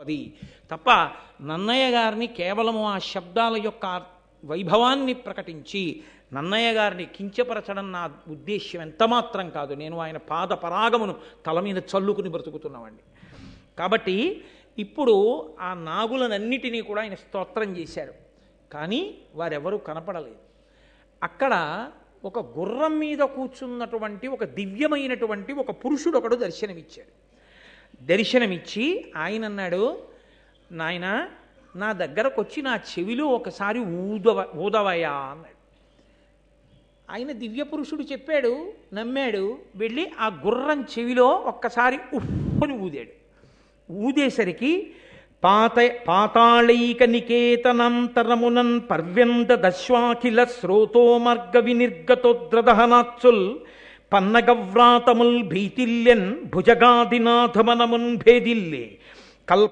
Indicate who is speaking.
Speaker 1: అది తప్ప నన్నయ్య గారిని కేవలము ఆ శబ్దాల యొక్క వైభవాన్ని ప్రకటించి నన్నయ్య గారిని కించపరచడం నా ఉద్దేశ్యం ఎంత మాత్రం కాదు. నేను ఆయన పాద పరాగమును తల మీద చల్లుకుని బ్రతుకుతున్నామండి కాబట్టి ఇప్పుడు ఆ నాగులనన్నిటినీ కూడా ఆయన స్తోత్రం చేశాడు. కానీ వారెవరూ కనపడలేదు. అక్కడ ఒక గుర్రం మీద కూర్చున్నటువంటి ఒక దివ్యమైనటువంటి ఒక పురుషుడు ఒకడు దర్శనమిచ్చాడు. దర్శనమిచ్చి ఆయన అన్నాడు నాయన నా దగ్గరకు వచ్చి నా చెవిలో ఒకసారి ఊదవ ఊదవయా అన్నాడు. ఆయన దివ్య పురుషుడు చెప్పాడు నమ్మాడు వెళ్ళి ఆ గుర్రం చెవిలో ఒక్కసారి ఉఫ్ఫని ఊదాడు. ఊదేసరికి పాత పాతాళైక నికేతనంతరమునన్ పర్వ్యంత దశ్వాఖిల శ్రోతోమర్గ వినిర్గతోద్రదహనాత్సుల్ పన్నగవ్రాతముల్ భీతిల్లెన్ భుజగాదినాథమనమున్ భేదిల్లే కల్